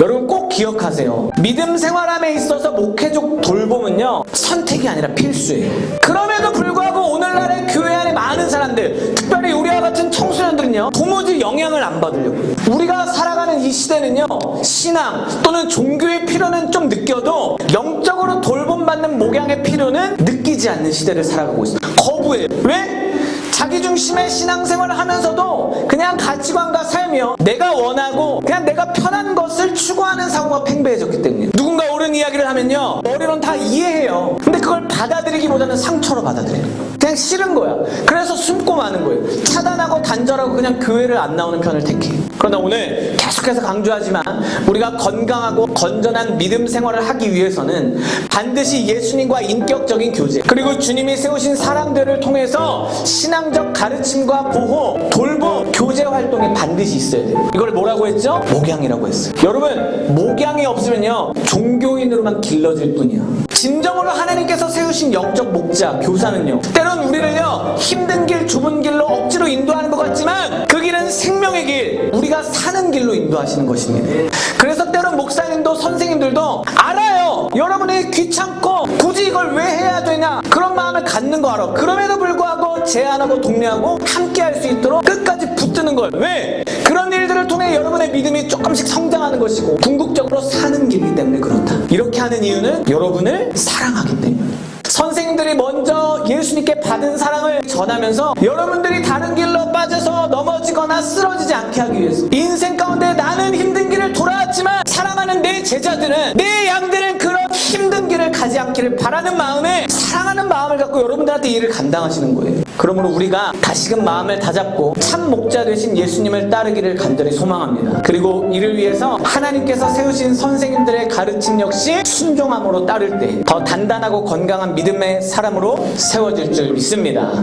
여러분 꼭 기억하세요. 믿음 생활함에 있어서 목회적 돌봄은요, 선택이 아니라 필수예요. 그럼에도 불구하고 오늘날의 교회 안에 많은 사람들, 특별히 우리와 같은 청소년들은요, 도무지 영향을 안 받으려고. 우리가 살아가는 이 시대는요, 신앙 또는 종교의 필요는 좀 느껴도 영적으로 돌봄받는 목양의 필요는 느끼지 않는 시대를 살아가고 있어요. 거부해요. 왜? 자기 중심의 신앙생활을 하면서도 그냥 가치관과 삶이요. 내가 원하고 그냥 내가 편한 것을 추구하는 사고가 팽배해졌기 때문에 누군가 옳은 이야기를 하면요. 머리로는 다 이해해요. 근데 그걸 받아들이기보다는 상처로 받아들여요. 그냥 싫은 거야. 그래서 숨고 마는 거예요. 차단하고 단절하고 그냥 교회를 안 나오는 편을 택해요. 그러나 오늘 계속해서 강조하지만 우리가 건강하고 건전한 믿음 생활을 하기 위해서는 반드시 예수님과 인격적인 교제 그리고 주님이 세우신 사람들을 통해서 신앙적 가르침과 보호, 돌봄, 교제 활동이 반드시 있어야 돼요. 이걸 뭐라고 했죠? 목양이라고 했어요. 여러분 목양이 없으면요 종교인으로만 길러질 뿐이야. 진정으로 하나님께서 세우신 영적 목자, 교사는요. 때론 우리를요, 힘든 길, 좁은 길로 억지로 길, 우리가 사는 길로 인도하시는 것입니다. 그래서 때론 목사님도 선생님들도 알아요. 여러분이 귀찮고, 굳이 이걸 왜 해야 되냐, 그런 마음을 갖는 거 알아. 그럼에도 불구하고 제안하고 독려하고 함께 할 수 있도록 끝까지 붙드는 걸. 왜? 그런 일들을 통해 여러분의 믿음이 조금씩 성장하는 것이고, 궁극적으로 사는 길이기 때문에 그렇다. 이렇게 하는 이유는 여러분을 사랑하기 때문입니다. 선생님들이 먼저 예수님께 받은 사랑을 전하면서 여러분들이 다른 길로 넘어지거나 쓰러지지 않게 하기 위해서 인생 가운데 나는 힘든 길을 돌아왔지만 사랑하는 내 제자들은 내 양들은 그런 힘든 길을 가지 않기를 바라는 마음에 사랑하는 마음을 갖고 여러분들한테 이 일을 감당하시는 거예요. 그러므로 우리가 다시금 마음을 다잡고 참 목자 되신 예수님을 따르기를 간절히 소망합니다. 그리고 이를 위해서 하나님께서 세우신 선생님들의 가르침 역시 순종함으로 따를 때 더 단단하고 건강한 믿음의 사람으로 세워질 줄 믿습니다.